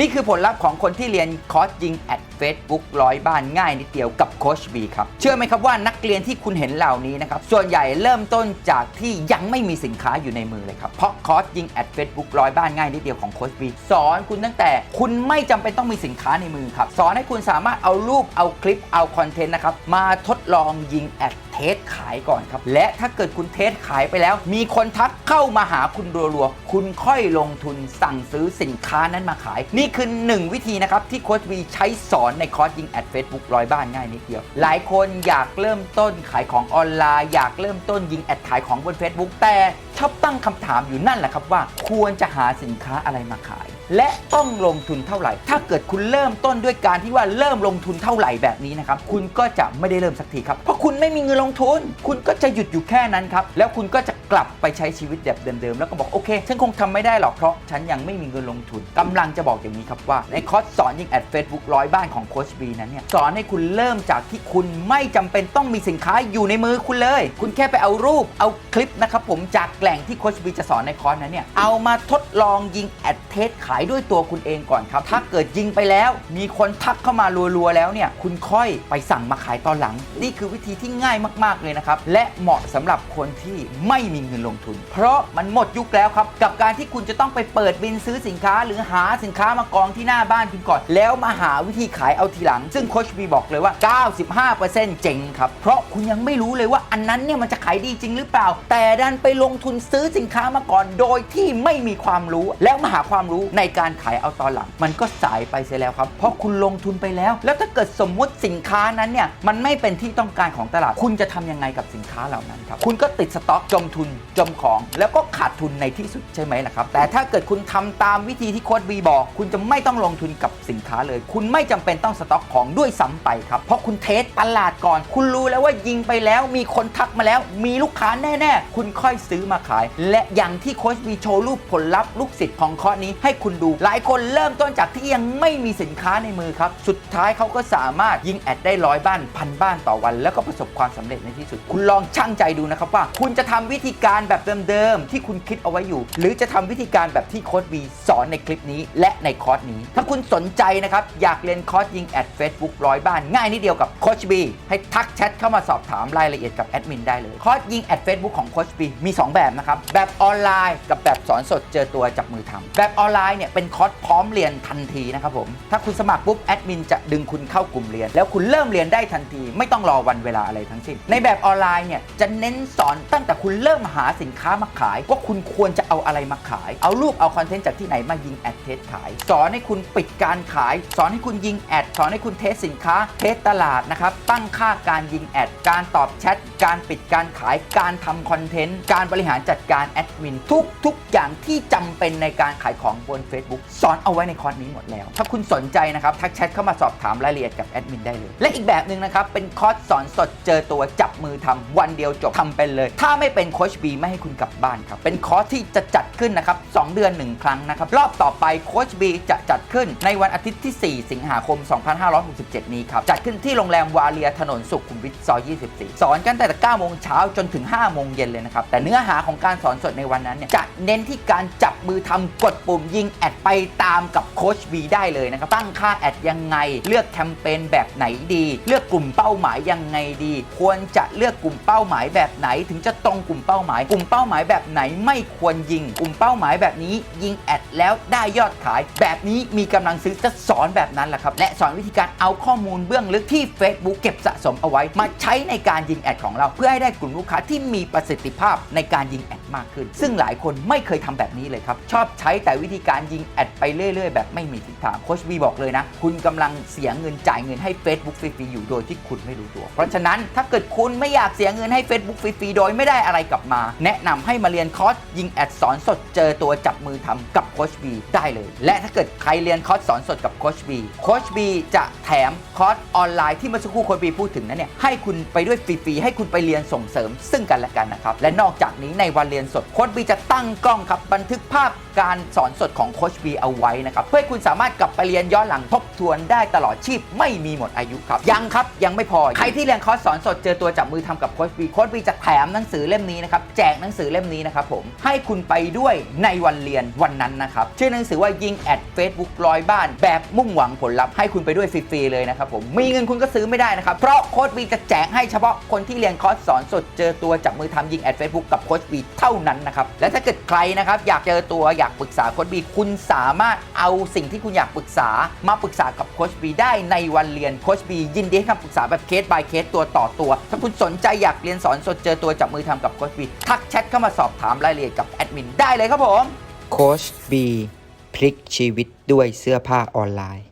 นี่คือผลลัพธ์ของคนที่เรียนคอร์สยิงแอด Facebook ร้อยบ้านง่ายนิดเดียวกับโคชบีครับ เชื่อไหมครับว่านักเรียนที่คุณเห็นเหล่านี้นะครับ ส่วนใหญ่เริ่มต้นจากที่ยังไม่มีสินค้าอยู่ในมือเลยครับ เพราะคอร์สยิงแอด Facebook ร้อยบ้านง่ายนิดเดียวของโคชบีสอนคุณตั้งแต่คุณไม่จำเป็นต้องมีสินค้าในมือครับ สอนให้คุณสามารถเอารูปเอาคลิปเอาคอนเทนต์นะครับมาทดลองยิงแอดเทสขายก่อนครับ และถ้าเกิดคุณเทสขายไปแล้ว มีคนทักเข้ามาหาคุณรัวๆ คุณค่อยลงทุนสั่งซื้อสินค้านั้นมาขาย นี่คือ 1 วิธีนะครับที่โค้ชวีใช้สอนในคอร์สยิงแอดเฟซบุ๊กร้อยบ้านง่ายนิดเดียว หลายคนอยากเริ่มต้นขายของออนไลน์ อยากเริ่มต้นยิงแอดขายของบน Facebook แต่ชอบตั้งคำถามอยู่นั่นแหละครับว่า ควรจะหาสินค้าอะไรมาขาย และต้องลงทุนเท่าไหร่ ถ้าเกิดคุณเริ่มต้นด้วยการที่ว่าเริ่มลงทุนเท่าไหร่แบบนี้นะครับ คุณก็จะไม่ได้เริ่มสักทีครับ เพราะคุณไม่มีเงินลงทุน คุณก็จะหยุดอยู่แค่นั้นครับ แล้วคุณก็จะกลับไปใช้ชีวิตแบบเดิมๆ แล้วก็บอกโอเค ฉันคงทำไม่ได้หรอกเพราะฉันยังไม่มีเงินลงทุนกำลังจะบอกอย่างนี้ครับว่าในคอร์สสอนยิงแอด Facebook ร้อยบ้านของโคชบีนั้นเนี่ยสอนให้คุณเริ่มจากที่คุณไม่จำเป็นต้องมีสินค้าอยู่ในมือคุณเลย คุณแค่ไปเอารูปเอาคลิปนะครับผมจากแหล่งที่โคชบีจะสอนในคอร์สนั้นเนี่ยเอามาทดลองยิงแอดเทสขายด้วยตัวคุณเองก่อนครับ ถ้าเกิดยิงไปแล้ว มีคนทักเข้ามารัวๆแล้วเนี่ย คุณค่อยไปสั่งมาขายตอนหลัง นี่คือวิธีที่ง่ายมากๆเลยนะครับ และเหมาะสำหรับคนที่ไม่มีเงินลงทุน เพราะมันหมดยุคแล้วครับ กับการที่คุณจะต้องไปเปิดบินซื้อสินค้า หรือหาสินค้ามากองที่หน้าบ้านคุณก่อน แล้วมาหาวิธีขายเอาทีหลัง ซึ่งโคชบีบอกเลยว่า 95%เจ๋งครับ เพราะคุณยังไม่รู้เลยว่าอันนั้นเนี่ยมันจะขายดีจริงหรือเปล่า แต่ดันไปลงทุนซื้อสินค้ามาก่อน โดยที่ไม่มีความรู้แล้วมาหาความรู้ในการขายเอาตอนหลัง มันก็สายไปเสียแล้วครับ เพราะคุณลงทุนไปแล้ว แล้วถ้าเกิดสมมุติสินค้านั้นเนี่ยมันไม่เป็นที่ต้องการของตลาด คุณจะทำยังไงกับสินค้าเหล่านั้นครับ คุณก็ติดสต็อกจมทุนจมของ แล้วก็ขาดทุนในที่สุดใช่ไหมล่ะครับ แต่ถ้าเกิดคุณทำตามวิธีที่โค้ดบีบอก คุณจะไม่ต้องลงทุนกับสินค้าเลย คุณไม่จำเป็นต้องสต็อกของด้วยซ้ำไปครับ เพราะคุณเทสตลาดก่อน คุณรู้แล้วว่ายิงไปแล้ว มีคนทักมาแล้ว มีลูกค้าแน่ ๆ คุณค่อยซื้อมาขาย และอย่างที่โค้ชบีโชว์รูปผลลัพธ์ลูกศิษย์ของคอนี้ให้คุณดู หลายคนเริ่มต้นจากที่ยังไม่มีสินค้าในมือครับ สุดท้ายเขาก็สามารถยิงแอดได้ร้อยบ้านพันบ้านต่อวัน แล้วก็ประสบความสำเร็จในที่สุด คุณลองชั่งใจดูนะครับว่า คุณจะทำวิธีการแบบเดิมๆที่คุณคิดเอาไว้อยู่ หรือจะทำวิธีการแบบที่โค้ชบีสอนในคลิปนี้ และในคอร์สนี้ ถ้าคุณสนใจนะครับอยากเรียนคอร์สยิงแอด Facebook ร้อยบ้านง่ายนิดเดียวกับโคชบีให้ทักแชทเข้ามาสอบถามรายละเอียดกับแอดมินได้เลยคอร์สยิงแอด Facebook ของโคชบีมี 2 แบบนะครับแบบออนไลน์กับแบบสอนสดเจอตัวจับมือทำแบบออนไลน์เนี่ยเป็นคอร์สพร้อมเรียนทันทีนะครับผมถ้าคุณสมัครปุ๊บแอดมินจะดึงคุณเข้ากลุ่มเรียน แล้วคุณเริ่มเรียนได้ทันที ไม่ต้องรอวันเวลาอะไรทั้งสิ้น ในแบบออนไลน์เนี่ยจะเน้นสอนตั้งแต่คุณเริ่มหาสินค้ามาขาย ว่าคุณควรจะเอาอะไรมาขาย เอารูปเอาคอนเทนต์จากที่ไหนมายิงแอดเทสขาย สอนให้คุณปิดการขาย สอนให้คุณยิงแอดสอนให้คุณเทสสินค้าเทสตลาดนะครับตั้งค่าการยิงแอดการตอบแชทการปิดการขายการทำคอนเทนต์การบริหารจัดการแอดมินทุกทุกอย่างที่จำเป็นในการขายของบน Facebook สอนเอาไว้ในคอร์สนี้หมดแล้ว ถ้าคุณสนใจนะครับทักแชทเข้ามาสอบถามรายละเอียดกับแอดมินได้เลย และอีกแบบหนึ่งนะครับ เป็นคอร์สสอนสดเจอตัวจับมือทำวันเดียวจบทำเป็นเลย ถ้าไม่เป็นโคชบีไม่ให้คุณกลับบ้านครับ เป็นคอร์สที่จะจัดขึ้นนะครับ2เดือน 1 ครั้งนะครับ รอบต่อไปโคชบีจะจัดขึ้นในวันอาทิตย์ที่ 4 สิงหาคม 2567 นี้ครับจัดขึ้นที่โรงแรมวาเลียถนนสุขุมวิทซอย 24 สอนกันแต่9โมงเช้าจนถึง5โมงเย็นเลยนะครับแต่เนื้อหาของการสอนสดในวันนั้นเนี่ยจะเน้นที่การจับ มือทำกดปุ่มยิงแอดไปตามกับโค้ชบีได้เลยนะครับ ตั้งค่าแอดยังไง เลือกแคมเปญแบบไหนดี เลือกกลุ่มเป้าหมายยังไงดี ควรจะเลือกกลุ่มเป้าหมายแบบไหน ถึงจะตรงกลุ่มเป้าหมาย กลุ่มเป้าหมายแบบไหนไม่ควรยิง กลุ่มเป้าหมายแบบนี้ยิงแอดแล้วได้ยอดขาย แบบนี้มีกำลังซื้อจะสอนแบบนั้นแหละครับและสอนวิธีการเอาข้อมูลเบื้องลึกที่ Facebook เก็บสะสมเอาไว้ มาใช้ในการยิงแอดของเรา เพื่อให้ได้กลุ่มลูกค้าที่มีประสิทธิภาพในการยิงแอด มากขึ้น ซึ่งหลายคนไม่เคยทำแบบนี้เลยครับ ชอบใช้แต่วิธีการยิงแอดไปเรื่อยๆ แบบไม่มีทิศทางโคชบีบอกเลยนะ คุณกำลังเสียเงินจ่ายเงินให้ Facebook ฟรีๆอยู่โดยที่คุณไม่รู้ตัว เพราะฉะนั้นถ้าเกิดคุณไม่อยากเสียเงินให้ Facebook ฟรีๆโดยไม่ได้อะไรกลับมา แนะนำให้มาเรียนคอร์สยิงแอดสอนสดเจอตัวจับมือทำกับโคชบีได้เลย และถ้าเกิดใครเรียนคอร์สสอนสดกับโคชบีโคชบีจะแถมคอร์สออนไลน์ที่เมื่อสักครู่โคชบีพูดถึงนั้นเนี่ยให้คุณไปด้วยฟรีๆให้คุณไปเรียนส่งเสริมซึ่งกันและกันนะครับและนอกจากนี้ในวันเรียนสดโค้ชบีจะตั้งกล้องครับบันทึกภาพการสอนสดของโค้ชบีเอาไว้นะครับเพื่อคุณสามารถกลับไปเรียนย้อนหลังทบทวนได้ตลอดชีพไม่มีหมดอายุครับ ยังครับยังไม่พอ ใครที่เรียนคอร์สสอนสดเจอตัวจับมือทำกับโค้ชบีโค้ชบีจะแถมหนังสือเล่มนี้นะครับแจกหนังสือเล่มนี้นะครับผมให้คุณไปด้วยในวันเรียนวันนั้นนะครับชื่อหนังสือว่ายิงแอด Facebook ร้อยบ้าน แบบมุ่งหวังผลลัพธ์ให้คุณไปด้วยฟรีๆเลยนะครับผมมีเงินคุณก็ซื้อไม่ได้นะครับเพราะโค้ชบีจะแจกให้เฉพาะคนที่เรียนคอร์สสอนสดเจอตัวจับมือทำยิงแอด Facebook กับโค้ชบีเท่านั้นนะครับ และถ้าเกิดใครนะครับอยากเจอตัวอยากปรึกษาโค้ชบีคุณสามารถเอาสิ่งที่คุณอยากปรึกษามาปรึกษากับโค้ชบีได้ในวันเรียนโค้ชบียินดีให้คำปรึกษาแบบเคส by เคสตัวต่อตัว ถ้าคุณสนใจอยากเรียนสอนสดเจอตัวจับมือทำกับโค้ชบีทักแชทเข้ามาสอบถามรายละเอียดกับแอดมินได้เลยครับผมโค้ชบีพลิกชีวิตด้วยเสื้อผ้าออนไลน์